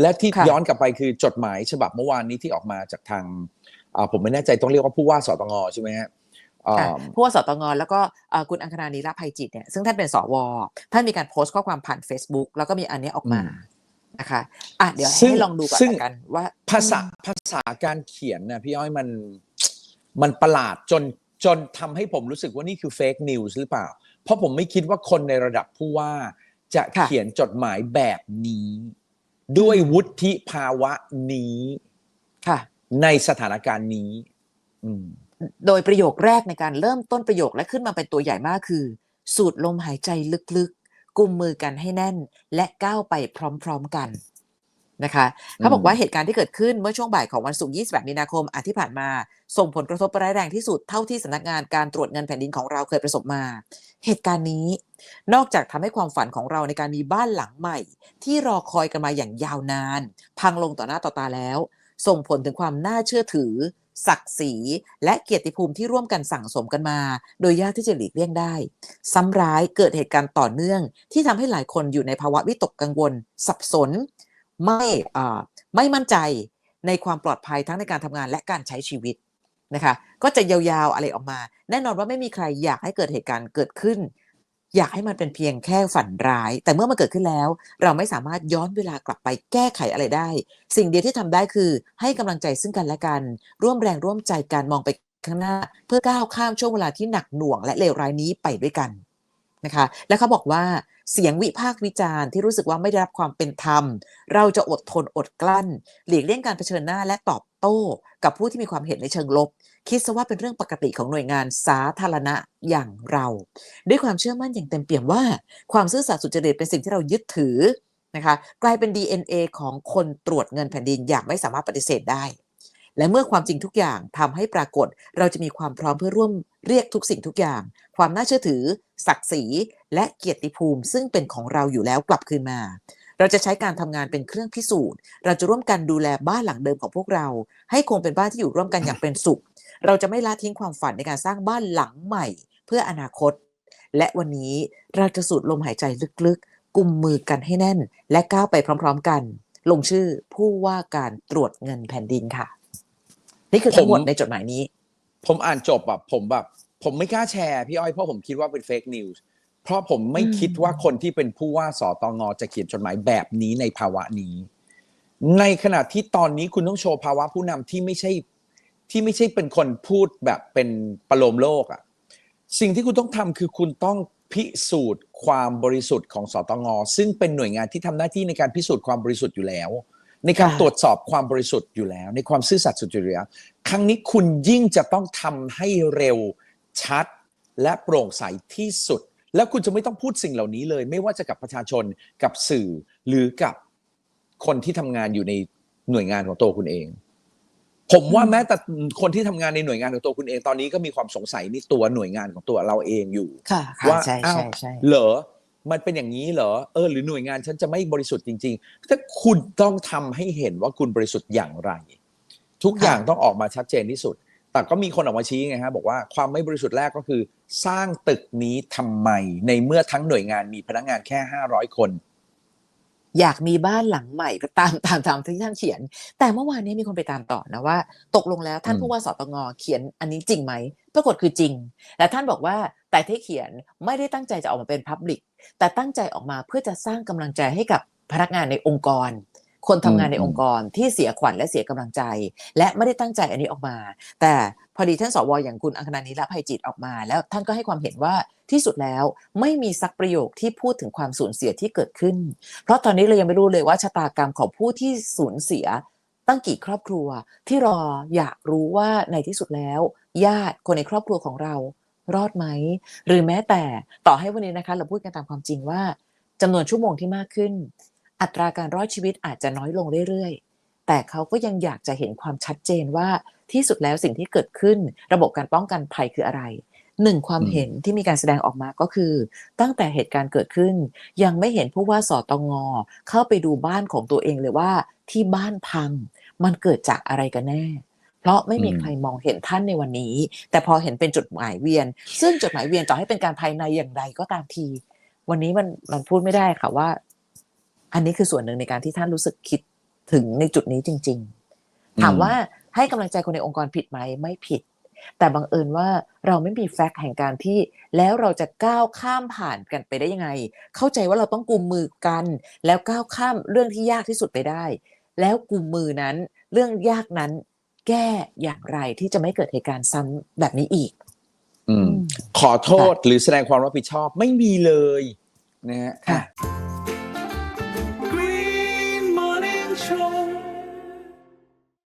และที่ค่ะย้อนกลับไปคือจดหมายฉบับเมื่อวานนี้ที่ออกมาจากทางอ่าผมไม่แน่ใจต้องเรียกว่าผู้ว่าสตงใช่ไหมฮะอ่าค่ะผู้ว่าสตงแล้วก็เอ่อคุณอังคณานีรภัยจิตเนี่ยซึ่งท่านเป็นสวท่านมีการโพสต์ข้อความผ่าน Facebook แล้วก็มีอันเนี้ยออกมาอืมนะคะอะเดี๋ยวซึ่งให้ลองดูก่อนซึ่งละกันว่าภาษาภาษาการเขียนนะพี่อ้อยมันมันประหลาดจนจนทำให้ผมรู้สึกว่านี่คือเฟกนิวส์หรือเปล่า เพราะผมไม่คิดว่าคนในระดับผู้ว่าจะค่ะเขียนจดหมายแบบนี้ ด้วยวุฒิภาวะนี้ค่ะ ในสถานการณ์นี้ อืม โดยประโยคแรกในการเริ่มต้นประโยคและขึ้นมาเป็นตัวใหญ่มากคือ สูดลมหายใจลึกๆ กุมมือกันให้แน่น และก้าวไปพร้อม ๆกัน นะคะเขาบอกว่าเหตุการณ์ที่เกิดขึ้นเมื่อช่วงบ่ายของวันศุกร์28มีนาคมอาที่ผ่านมา ส่งผลกระทบร้ายแรงที่สุดเท่าที่สำนักงานการตรวจเงินแผ่นดินของเราเคยประสบมา เหตุการณ์นี้ นอกจากทำให้ความฝันของเราในการมีบ้านหลังใหม่ ที่รอคอยกันมาอย่างยาวนาน พังลงต่อหน้าต่อตาแล้ว ส่งผลถึงความน่าเชื่อถือ ศักดิ์ศรี และเกียรติภูมิที่ร่วมกันสั่งสมกันมา โดยยากที่จะหลีกเลี่ยงได้ ซ้ำร้ายเกิดเหตุการณ์ต่อเนื่อง ที่ทำให้หลายคนอยู่ในภาวะวิตกกังวล สับสน ไม่ไม่มั่นใจในความปลอดภัยทั้งในการทำงานและการใช้ชีวิตนะคะ ก็จะยาวๆอะไรออกมา แน่นอนว่าไม่มีใครอยากให้เกิดเหตุการณ์เกิดขึ้น อยากให้มันเป็นเพียงแค่ฝันร้าย แต่เมื่อมันเกิดขึ้นแล้ว เราไม่สามารถย้อนเวลากลับไปแก้ไขอะไรได้ สิ่งเดียวที่ทำได้คือ ให้กำลังใจซึ่งกันและกัน ร่วมแรงร่วมใจการมองไปข้างหน้า เพื่อก้าวข้ามช่วงเวลาที่หนักหน่วงและเลวร้ายนี้ไปด้วยกัน นะคะ และเขาบอกว่าเสียงวิพากษ์วิจารณ์ที่รู้สึกว่าไม่ได้รับความเป็นธรรม เราจะอดทนอดกลั้น หลีกเลี่ยงการเผชิญหน้าและตอบโต้ กับผู้ที่มีความเห็นในเชิงลบ คิดซะว่าเป็นเรื่องปกติของหน่วยงานสาธารณะอย่างเรา ด้วยความเชื่อมั่นอย่างเต็มเปี่ยมว่า ความซื่อสัตย์สุจริตเป็นสิ่งที่เรายึดถือนะคะกลายเป็น DNA ของคนตรวจเงินแผ่นดินอย่างไม่สามารถปฏิเสธได้ และเมื่อความจริงทุกอย่างทำให้ปรากฏ เราจะมีความพร้อมเพื่อร่วม เรียกทุกสิ่งทุกอย่าง ความน่าเชื่อถือ ศักดิ์ศรีและเกียรติภูมิ ซึ่งเป็นของเราอยู่แล้วกลับคืนมา เราจะใช้การทำงานเป็นเครื่องพิสูจน์ เราจะร่วมกันดูแลบ้านหลังเดิมของพวกเรา ให้คงเป็นบ้านที่อยู่ร่วมกันอย่างเป็นสุข เราจะไม่ละทิ้งความฝันในการสร้างบ้านหลังใหม่ เพื่ออนาคต และวันนี้เราจะสูดลมหายใจลึกๆ กุมมือกันให้แน่น และก้าวไปพร้อม ๆ กัน ลงชื่อผู้ว่าการตรวจเงินแผ่นดินค่ะ นี่คือทั้งหมดผมในจดหมายนี้ ผมอ่านจบแบบผมแบบ ผมไม่กล้าแชร์พี่อ้อยเพราะผมคิดว่าเป็นเฟกนิวส์เพราะผมไม่คิดว่าคนที่เป็นผู้ว่าสตงจะเขียนจดหมายแบบนี้ในภาวะนี้ ในขณะที่ตอนนี้คุณต้องโชว์ภาวะผู้นำที่ไม่ใช่ที่ไม่ใช่เป็นคนพูดแบบเป็นประโลมโลกอะ่ะสิ่งที่คุณต้องทำคือคุณต้องพิสูจน์ความบริสุทธิ์ของสตงซึ่งเป็นหน่วยงานที่ทำหน้าที่ในการพิสูจน์ความบริสุทธิ์อยู่แล้ว ในการค่ะตรวจสอบความบริสุทธิ์อยู่แล้ว ในความซื่อสัตย์สุจริตอยู่แล้วครั้งนี้คุณยิ่งจะต้องทำให้เร็วชัด และโปร่งใสที่สุด แล้วคุณจะไม่ต้องพูดสิ่งเหล่านี้เลย ไม่ว่าจะกับประชาชนกับสื่อหรือกับคนที่ทำงานอยู่ในหน่วยงานของตัวคุณเอง ผมว่าอืมแม้แต่คนที่ทำงานในหน่วยงานของตัวคุณเองตอนนี้ก็มีความสงสัยในตัวหน่วยงานของตัวเราเองอยู่ ค่ะว่าใช่อ้าว ใช่ใช่ เหรอ มันเป็นอย่างนี้เหรอเออหรือหน่วยงานฉันจะไม่บริสุทธิ์จริง ๆ ถ้าคุณต้องทำให้เห็นว่าคุณบริสุทธิ์อย่างไร ทุกอย่างต้องออกมาชัดเจนที่สุด แต่ก็มีคนออกมาชี้ไงฮะบอกว่าความไม่บริสุทธิ์แรกก็คือ สร้างตึกนี้ทำไมในเมื่อทั้งหน่วยงานมีพนักงานแค่ 500 คน อยากมีบ้านหลังใหม่ก็ตามตามตามที่ท่านเขียน แต่เมื่อวานนี้มีคนไปตามต่อนะว่า ตกลงแล้วท่านอืมผู้ว่าสตงเขียนอันนี้จริงไหมปรากฏคือจริง และท่านบอกว่าแต่ที่เขียนไม่ได้ตั้งใจจะออกมาเป็นพับลิกแต่ตั้งใจออกมาเพื่อจะสร้างกำลังใจให้กับพนักงานในองค์กร คนทำงานในองค์กรที่เสียขวัญและเสียกำลังใจ และไม่ได้ตั้งใจอันนี้ออกมา แต่พอดีท่านสวอย่างคุณอังคณานิรภัยจิตออกมา แล้วท่านก็ให้ความเห็นว่าที่สุดแล้วไม่มีสักประโยคที่พูดถึงความสูญเสียที่เกิดขึ้น เพราะตอนนี้เรายังไม่รู้เลยว่าชะตากรรมของผู้ที่สูญเสียตั้งกี่ครอบครัวที่รออยากรู้ว่าในที่สุดแล้ว ญาติคนในครอบครัวของเรารอดไหม หรือแม้แต่ต่อให้วันนี้นะคะ เราพูดกันตามความจริงว่าจำนวนชั่วโมงที่มากขึ้น อัตราการรอดชีวิตอาจจะน้อยลงเรื่อยๆ แต่เขาก็ยังอยากจะเห็นความชัดเจนว่าที่สุดแล้วสิ่งที่เกิดขึ้น ระบบการป้องกันภัยคืออะไรหนึ่งความอืมเห็นที่มีการแสดงออกมาก็คือ ตั้งแต่เหตุการณ์เกิดขึ้น ยังไม่เห็นผู้ว่าสตงเข้าไปดูบ้านของตัวเองเลยว่าที่บ้านพังมันเกิดจากอะไรกันแน่ เพราะไม่มีอืมใครมองเห็นท่านในวันนี้ แต่พอเห็นเป็นจดหมายเวียน ซึ่งจดหมายเวียนต่อให้เป็นการภายในอย่างไรก็ตามที วันนี้มันมันพูดไม่ได้ค่ะว่า อันนี้คือส่วนหนึ่งในการที่ท่านรู้สึกคิดถึงในจุดนี้จริง ๆ ถามว่าให้กำลังใจคนในองค์กรผิดไหมไม่ผิด แต่บังเอิญว่าเราไม่มีแฟกต์แห่งการที่ แล้วเราจะก้าวข้ามผ่านกันไปได้ยังไง เข้าใจว่าเราต้องกุมมือกัน แล้วก้าวข้ามเรื่องที่ยากที่สุดไปได้ แล้วกุมมือนั้นเรื่องยากนั้น แก้อย่างไรที่จะไม่เกิดเหตุการณ์ซ้ำแบบนี้อีกอืมขอโทษหรือแสดงความรับผิดชอบไม่มีเลยนะฮะค่ะ